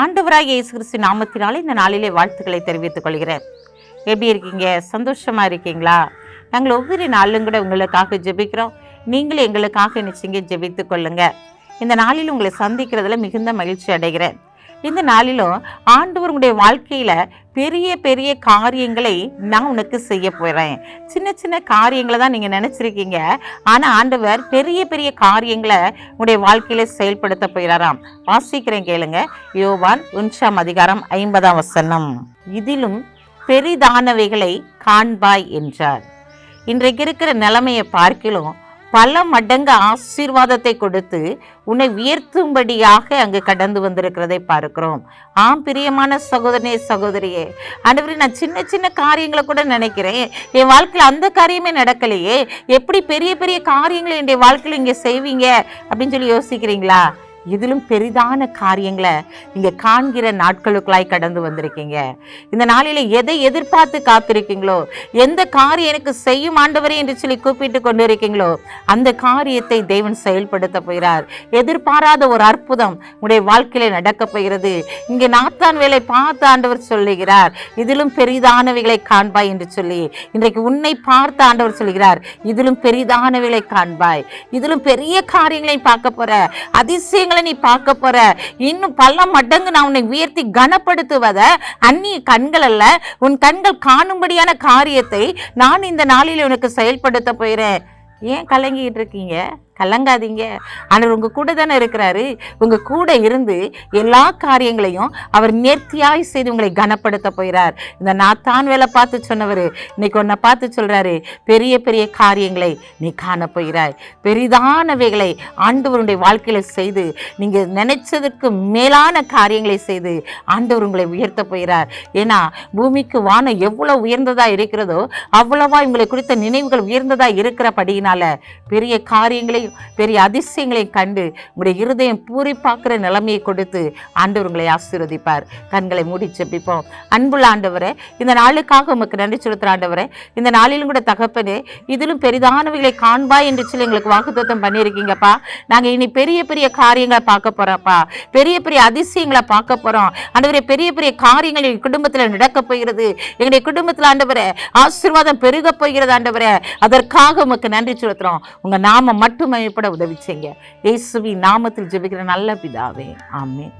ஆண்டவராக இயேசு கிறிஸ்து நாமத்தினாலே இந்த நாளிலே வாழ்த்துக்களை தெரிவித்துக் கொள்கிறேன். எப்படி இருக்கீங்க? சந்தோஷமாக இருக்கீங்களா? நாங்கள் ஒவ்வொரு நாளும் கூட உங்களுக்காக ஜெபிக்கிறோம். நீங்களும் எங்களுக்காக நிச்சயங்க ஜெபித்துக் கொள்ளுங்கள் இந்த நாளில் உங்களை சந்திக்கிறதுல மிகுந்த மகிழ்ச்சி அடைகிறேன். இந்த நாளிலும் ஆண்டவர் உங்களுடைய வாழ்க்கையில் பெரிய பெரிய காரியங்களை நான் உனக்கு செய்ய போகிறேன் சின்ன சின்ன காரியங்களை தான் நீங்கள் நினச்சிருக்கீங்க. ஆனால் ஆண்டவர் பெரிய பெரிய காரியங்களை உங்களுடைய வாழ்க்கையில் செயல்படுத்த போகிறாராம். வாசிக்கிறேன் கேளுங்க. யோவான் ஒன்றாம் அதிகாரம் ஐம்பதாம் வசனம். இதிலும் பெரிதானவைகளை காண்பாய் என்றார். இன்றைக்கு இருக்கிற நிலைமையை பார்க்கிலும் பல மடங்கு ஆசீர்வாதத்தை கொடுத்து உன்னை உயர்த்தும்படியாக அங்கு கடந்து வந்திருக்கிறதை பார்க்கிறோம். ஆம் பிரியமான சகோதரனே சகோதரியே ஆண்டவரே நான் சின்ன சின்ன காரியங்களை கூட நினைக்கிறேன். என் வாழ்க்கையில் அந்த காரியமே நடக்கலையே. எப்படி பெரிய பெரிய காரியங்களை என்னுடைய வாழ்க்கையில் இங்கே செய்வீங்க? அப்படின்னு சொல்லி யோசிக்கிறீங்களா? இதிலும் பெரிதான காரியங்களை நீங்க காண்கிற நாட்களுக்குள்ளாய் கடந்து வந்திருக்கீங்க. இந்த நாளில எதை எதிர்பார்த்து காத்திருக்கீங்களோ எந்த காரியம் எனக்கு செய்யும் ஆண்டவரே என்று சொல்லி கூப்பிட்டு கொண்டு இருக்கீங்களோ அந்த காரியத்தை தேவன் செயல்படுத்த போகிறார். எதிர்பாராத ஒரு அற்புதம் உடைய வாழ்க்கையில நடக்க போகிறது. இங்கே நாத்தான் வேலை பார்த்த ஆண்டவர் சொல்லுகிறார் இதிலும் பெரிதானவைகளை காண்பாய் என்று சொல்லி. இன்றைக்கு உன்னை பார்த்த ஆண்டவர் சொல்கிறார் இதிலும் பெரிதானவைகளை காண்பாய். இதிலும் பெரிய காரியங்களை பார்க்க போற அதிசயங்களை நீ பார்க்க போற. இன்னும் பல மடங்கு நான் உன்னை உயர்த்தி கனப்படுத்துவத அந்நிய கண்கள் அல்ல உன் கண்கள் காணும்படியான காரியத்தை நான் இந்த நாளில் உனக்கு செயல்படுத்த போயிறேன் ஏன் கலங்கிட்டு இருக்கீங்க? கலங்காதீங்க. ஆனால் உங்க கூட தானே இருக்கிறாரு. உங்க கூட இருந்து எல்லா காரியங்களையும் அவர் நேர்த்தியாய் செய்து உங்களை கனப்படுத்த போகிறார். இந்த நான் தான் வேலை பார்த்து சொன்னவர் இன்னைக்கு உன்னை பார்த்து சொல்கிறாரு பெரிய பெரிய காரியங்களை நீ காண போகிறாய். பெரிதானவைகளை ஆண்டவருடைய வாழ்க்கையில் செய்து நீங்கள் நினைச்சதற்கு மேலான காரியங்களை செய்து ஆண்டவர் உங்களை உயர்த்த போகிறார். ஏன்னா பூமிக்கு வானம் எவ்வளோ உயர்ந்ததாக இருக்கிறதோ அவ்வளவா உங்களை குறித்த நினைவுகள் உயர்ந்ததாக இருக்கிறபடியினால பெரிய காரியங்களை காரியங்களையும் பெரிய அதிசயங்களையும் கண்டு உங்களுடைய இருதயம் பூரிப்பாக்குற நிலைமையை கொடுத்து ஆண்டவர் உங்களை ஆசீர்வதிப்பார். கண்களை மூடி ஜெபிப்போம். அன்புள்ள ஆண்டவரே இந்த நாளுக்காக உமக்கு நன்றி செலுத்துகிற ஆண்டவரே இந்த நாளிலும் கூட தகப்பனே இதிலும் பெரிதானவைகளை காண்பா என்று சொல்லி எங்களுக்கு வாக்குத்தம் பண்ணியிருக்கீங்கப்பா. நாங்கள் இனி பெரிய பெரிய காரியங்களை பார்க்க போகிறோம்ப்பா பெரிய பெரிய அதிசயங்களை பார்க்க போகிறோம் ஆண்டவரே பெரிய பெரிய காரியங்கள் எங்கள் குடும்பத்தில் நடக்க போகிறது. எங்களுடைய குடும்பத்தில் ஆண்டவரே ஆசீர்வாதம் பெருக போகிறது ஆண்டவரே. அதற்காக உமக்கு நன்றி செலுத்துகிறோம் உங்கள் நாமம் மட்டும் மேம்பட உதவி செய்ய இயேசுவின் நாமத்தில் ஜெபிக்கிற நல்ல பிதாவே. ஆமென்.